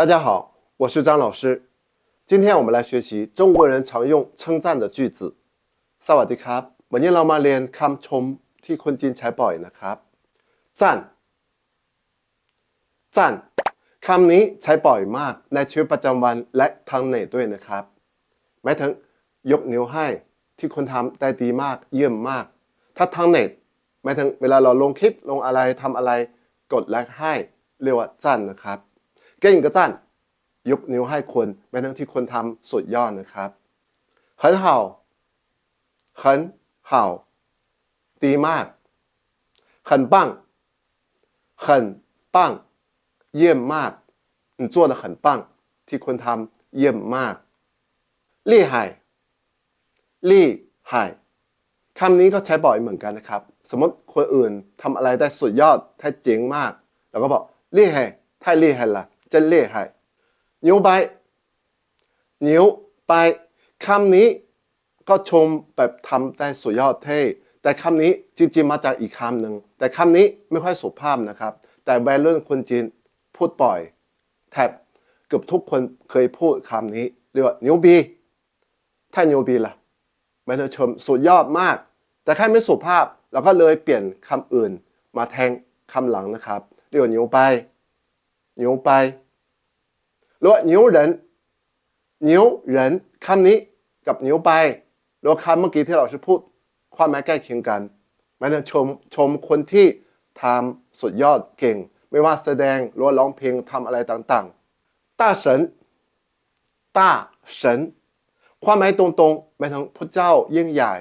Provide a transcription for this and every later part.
大家好，我是张老师。今天我们来学习中国人常用称赞的句子。สวัสดีครับ วันนี้เรามาเรียนคำชมที่คนจีนใช้บ่อยนะครับ赞赞คำนี้ใช้บ่อยมากในชีวิตประจำวันและทางเน็ตด้วยนะครับหมายถึงยกนิ้วให้ที่คนทำได้ดีมากเยี่ยมมาก ถ้าทางเน็ตหมายถึงเวลาเราลงคลิปลงอะไรทำอะไรกดไลค์ให้เรียกว่าจันนะครับ เก่งก็จันยกนิ้วให้คนหมายถึงที่คนทำสุดยอดนะครับ很好很好ดีมาก很棒很棒เยี่ยมมาก你做的很棒ที่คนทำเยี่ยมมาก厉害厉害คำนี้ก็ใช้บ่อยเหมือนกันนะครับ สมมติคนอื่นทำอะไรได้สุดยอดแท้เจ๋งมาก เราก็บอก厉害太厉害了 真厉害牛掰牛掰คำนี้ก็ชมแบบทำได้สุดยอดเท่ แต่คำนี้จริงๆมาจากอีกคำหนึ่ง แต่คำนี้ไม่ค่อยสุภาพนะครับ แต่วัยรุ่นคนจีนพูดบ่อย แทบเกือบทุกคนเคยพูดคำนี้ เรียกว่า牛逼太牛逼了หมายถึงชมสุดยอดมาก แต่แค่ไม่สุภาพเราก็เลยเปลี่ยนคำอื่น มาแทนคำหลังนะครับ เรียกว่า牛掰 牛掰หรือว่า牛人牛人คำนี้กับ牛掰หรือว่าคำเมื่อกี้ที่เราจะพูดความหมายใกล้เคียงกันหมายถึงชมชมคนที่ทำสุดยอดเก่ง ไม่ว่าแสดงหรือว่าร้องเพลงทำอะไรต่างๆ大神大神ความหมายตรงๆหมายถึงพระเจ้ายิ่งใหญ่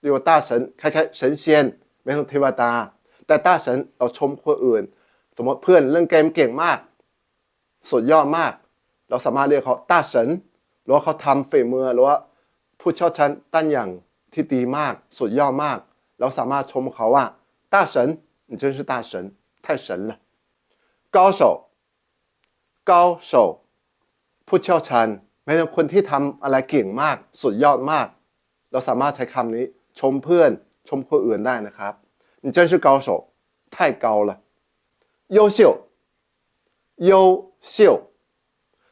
เรียกว่า大神คล้ายๆ神仙หมายถึงเทวดา แต่大神เราชมคนอื่น สมมติเพื่อนเล่นเกมเก่งมาก สุดยอดมาก เราสามารถเรียกเขา大神หรือว่าเขาทำฝีมือหรือว่าผู้เชี่ยวชาญด้านอย่างที่ดีมาก สุดยอดมาก เราสามารถชมเขาว่า大神你真是大神太神了高手高手ผู้เชี่ยวชาญหมายถึงคนที่ทำอะไรเก่งมาก สุดยอดมาก เราสามารถใช้คำนี้ ชมเพื่อน ชมคนอื่นได้นะครับ你真是高手太高了 优秀优秀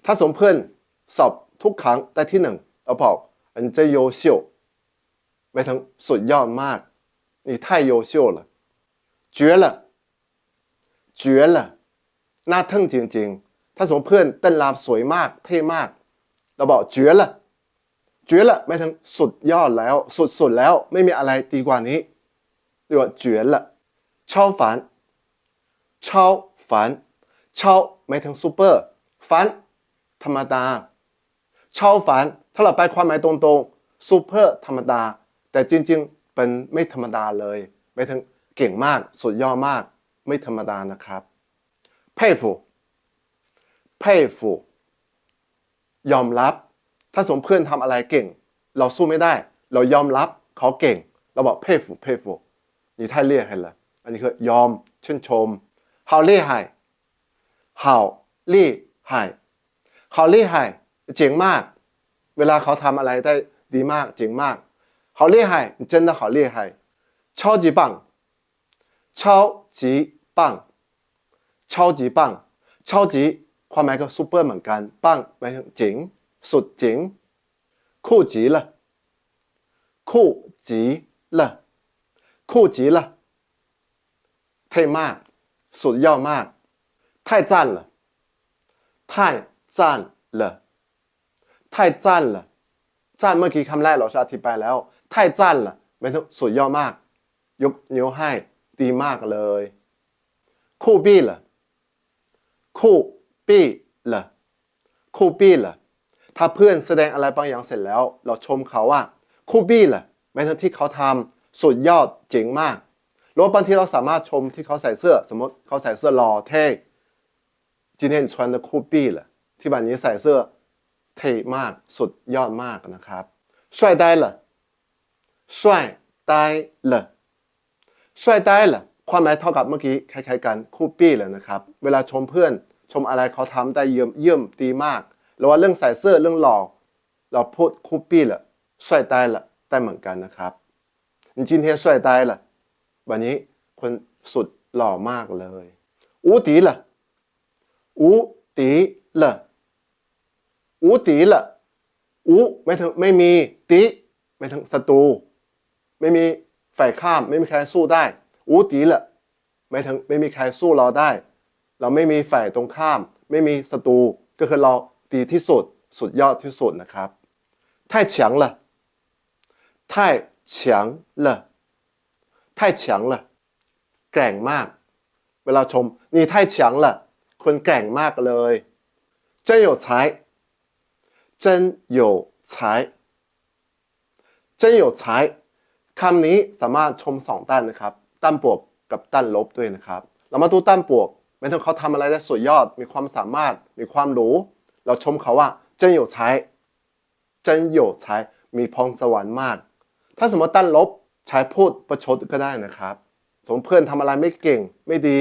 ถ้าสมเพื่อนสอบทุกครั้งได้ที่หนึ่งเราบอกอันจะ优秀หมายถึงสุดยอดมาก你太优秀了绝了绝了น่าทึ่งจริงๆ ถ้าสมมติเพื่อนเต้นรำสวยมาก เท่มาก เราบอก绝了绝了หมายถึงสุดยอดแล้ว สุดๆแล้วไม่มีอะไรดีกว่านี้เรียกว่า绝了超凡 超凡าฝัน เช่าไม่ถึงซูเปอร์ฝัน ธรรมดา เช่าฝัเราซูเปอร์ธรรมดา แต่จริงๆ เป็นไม่ธรรมดาเลย ไม่ถึงเก่งมาก สุดยอดมาก ไม่ธรรมดานะครับเพ่ฟูเพ่ฟูยอมรับ ถ้าสมเพื่อนทำอะไรเก่ง เราสู้ไม่ได้ เรายอมรับเขาเก่ง เราบอกเพ่ฟูเพ่ฟูนี่ท่าเรียกให้ลอันนี้คือยอมชื่นชม 好厉害好厉害好厉害เจ๋งมาก เวลาเขาทำอะไรได้ดีมากเจ๋งมาก好厉害你真的好厉害超级棒超级棒超级棒超级ความหมายก็ซูเปอร์เหมือนกันปังหมายถึงเจ๋งสุดเจ๋งคู่จีละคู่จีละคู่จีละเท่มาก สุดยอดมาก太赞了太赞了太赞了赞เมื่อกี้คำแรกเราจะอธิบายแล้ว太赞了หมายถึงสุดยอดมาก ยกนิ้วให้ดีมากเลยคู่บี้ละคู่ปี้ละคู่ปี้ละถ้าเพื่อนแสดงอะไรบางอย่างเสร็จแล้ว เราชมเขาว่าคู่บี้ละหมายถึงที่เขาทำสุดยอดเจ๋งมาก หรือว่าบางทีเราสามารถชมที่เขาใส่เสื้อ สมมติเขาใส่เสื้อหล่อเท่今天你穿的酷毙了ที่วันนี้ใส่เสื้อเท่มากสุดยอดมากนะครับ帅呆了帅呆了帅呆了ความหมายเท่ากับเมื่อกี้คล้ายๆกันคู่ปี้เลยนะครับ เวลาชมเพื่อนชมอะไรเขาทำได้เยี่ยมเยี่ยมดีมากหรือว่าเรื่องใส่เสื้อเรื่องหล่อเราพูดคู่ปี้了帅呆了ได้เหมือนกันนะครับ你今天帅呆了 วันนี้คนสุดหล่อมากเลย无敌了无敌了 อูตีละอูไม่ถึงไม่มีตีไม่ถึงศัตรูไม่มีฝ่ายข้าม ไม่มีใครสู้ได้ อูตีละไม่ถึงไม่มีใครสู้เราได้ เราไม่มีฝ่ายตรงข้าม ไม่มีศัตรูก็คือเราดีที่สุด สุดยอดที่สุดนะครับ太强了太强了 太强了แกร่งมาก เวลาชม你太强了คนแกร่งมากเลย真有才真有才真有才คำนี้สามารถชมสองด้านนะครับ ด้านบวกกับด้านลบด้วยนะครับ เรามาดูด้านบวกหมายถึงเขาทำอะไรได้สุดยอด มีความสามารถ มีความรู้ เราชมเขาว่า真有才真有才มีพรสวรรค์มาก ถ้าสมมติด้านลบ ใช้พูดประชดก็ได้นะครับ สมเพื่อนทำอะไรไม่เก่งไม่ดี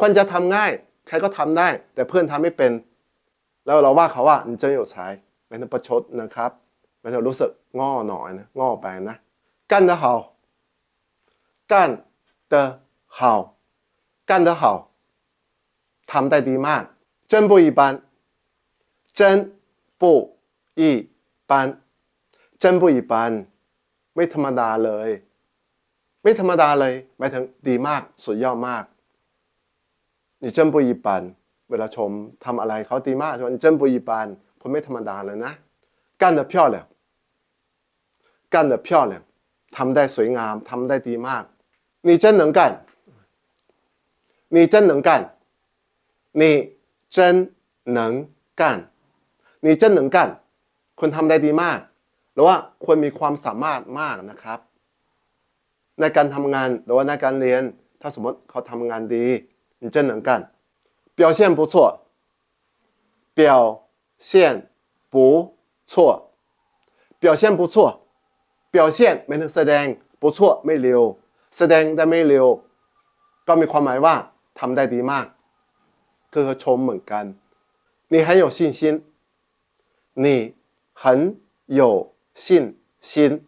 คนจะทำง่าย ใครก็ทำได้ แต่เพื่อนทำไม่เป็น แล้วเราว่าเขาว่ามันจอยู่ชายป็นประชดนะครับมันจะรู้สึกง่อหน่อยนะง่อไปนะกันเดาเหากันเดาเหากันเดาเหาทำได้ดีมากเจนบุอีบานเจนบุอีบาไม่ธรรมดาเลย ไม่ธรรมดาเลยหมายถึงดีมาก สุดยอดมาก你真不一般เวลาชมทำอะไรเขาดีมากชม你真不一般คุณไม่ธรรมดาเลยนะ干得漂亮干得漂亮ทำได้สวยงามทำได้ดีมาก你真能干你真能干你真能干你真能干คุณทำได้ดีมาก หรือว่าควรมีความสามารถมากนะครับ ในการทำงานหรือว่าในการเรียน ถ้าสมมติเขาทำงานดี你真能干表现不错表现不错表现不错表现ไม่ถึงแสดง不错ไม่เร็ว แสดงได้ไม่เร็ว ก็มีความหมายว่าทำได้ดีมาก คือชมเหมือนกัน你很有信心你很有信心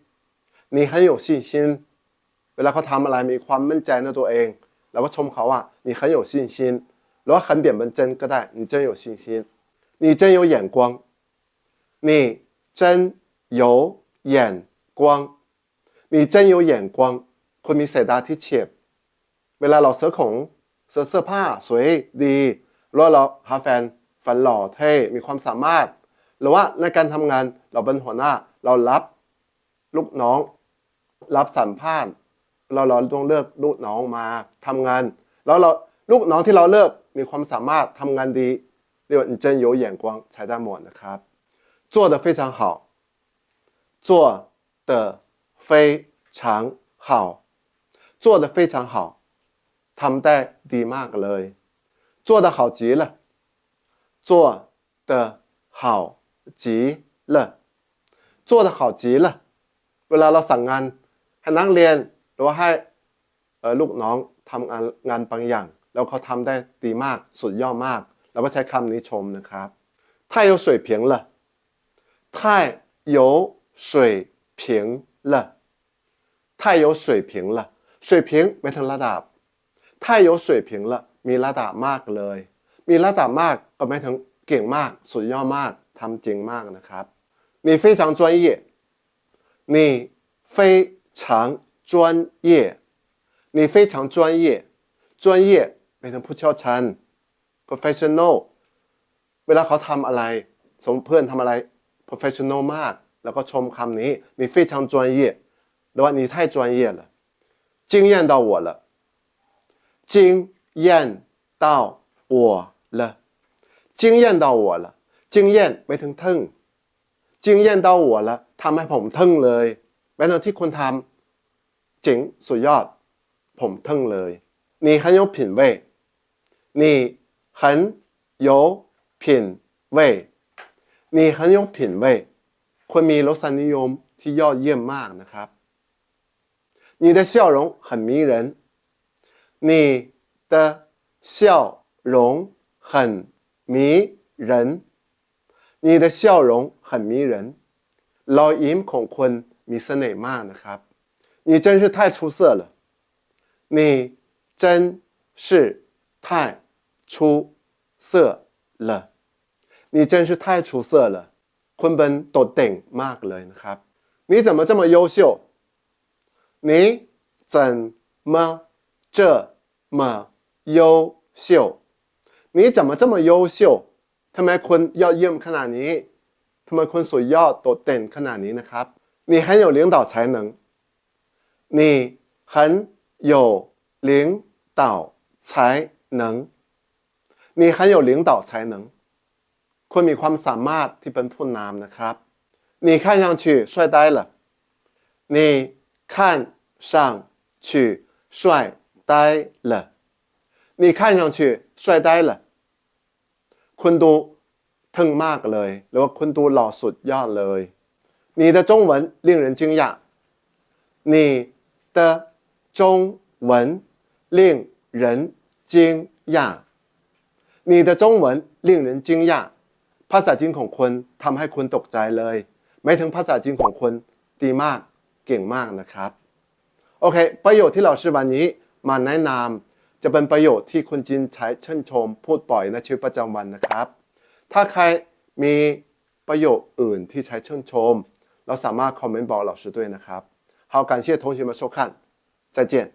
你很有信心 เวลาเขาทำอะไรมีความมั่นใจในตัวเองเราก็ชมเขาว่า你很有信心หรือว่า很เปลี่ยนเป็น真ก็ได้你真有信心你真有眼光你真有眼光你真有眼光คนมีสายตาที่เฉียบ เวลาเราซื้อของซื้อเสื้อผ้าสวยดีหรือว่าเราหาแฟนฟันหล่อเท่มีความสามารถ หรือว่าในการทำงานเราเป็นหัวหน้า เรารับลูกน้อง รับสัมภาษณ์ เราเราต้องเลือกลูกน้องมาทำงาน แล้วเราลูกน้องที่เราเลือกมีความสามารถทำงานดีเรียกว่า真有眼光ใช้ได้หมดนะครับ做得非常好做得非常好做得非常好ทำได้ดีมากเลย做得好极了做得好极了做得好极了เวลาเราสั่งงานให้นักเรียน หรือว่าให้เอ่อลูกน้องทำงานงานบางอย่าง แล้วเขาทำได้ดีมากสุดยอดมาก เราก็ใช้คำนี้ชมนะครับ太有水平了太有水平了太有水平了水平ไม่ถึงระดับ太有水平了มีระดับมากเลย มีระดับมากก็ไม่ถึงเก่งมาก สุดยอดมากทำจริงมากนะครับ你非常专业你非常 专业你非常专业专业ไม่ถึงผู้เชี่ยวชาญ professional เวลาเขาทำอะไร สมมติเพื่อนทำอะไร professional มาก แล้วก็ชมคำนี้你非常专业หรือว่า你太专业了惊艳到我了惊艳到我了惊艳到我了惊艳ไม่ถึงทึ่ง惊艳到我了ทำให้ผมทึ่งเลยแม้แต่ที่คุณทำ เจ๋งสุดยอด ผมทึ่งเลย你很有品味你很有品味你很有品味คนมีรสนิยมที่ยอดเยี่ยมมากนะครับ你的笑容很迷人你的笑容很迷人你的笑容很迷人รอยยิ้มของคนมีเสน่ห์มากนะครับ 你真是太出色了你真是太出色了你真是太出色了 คุณเป็นโดดเด่งมากเลยนะครับ你怎么这么优秀你怎么这么优秀你怎么这么优秀ทำไมคุณยอดเยี่ยมขนาดนี้ทำไมคุณสุดยอดโดดเด่นขนาดนี้นะครับ你很有领导才能 你很有领导才能你很有领导才能คุณมีความสามารถที่เป็นผู้นำนะครับ你看上去帅呆了你看上去帅呆了你看上去帅呆了คุณดูทึ่งมากเลยหรือว่าคุณดูหล่อสุดยอดเลย你的中文令人惊讶你 的中文令人惊讶你的中文令人惊讶ภาษาจีนของคุณทำให้คุณตกใจเลยไม่ถึงภาษาจีนของคุณดีมากเก่งมากนะครับ โอเค ประโยชน์ที่เราชื่อวันนี้มาแนะนำจะเป็นประโยชน์ที่คนจีนใช้ชื่นชม พูดบ่อยในชีวิตประจำวันนะครับ ถ้าใครมีประโยชน์อื่นที่ใช้ชื่นชม เราสามารถคอมเมนต์บอกเราชื่อด้วยนะครับ 好感谢同学们收看再见。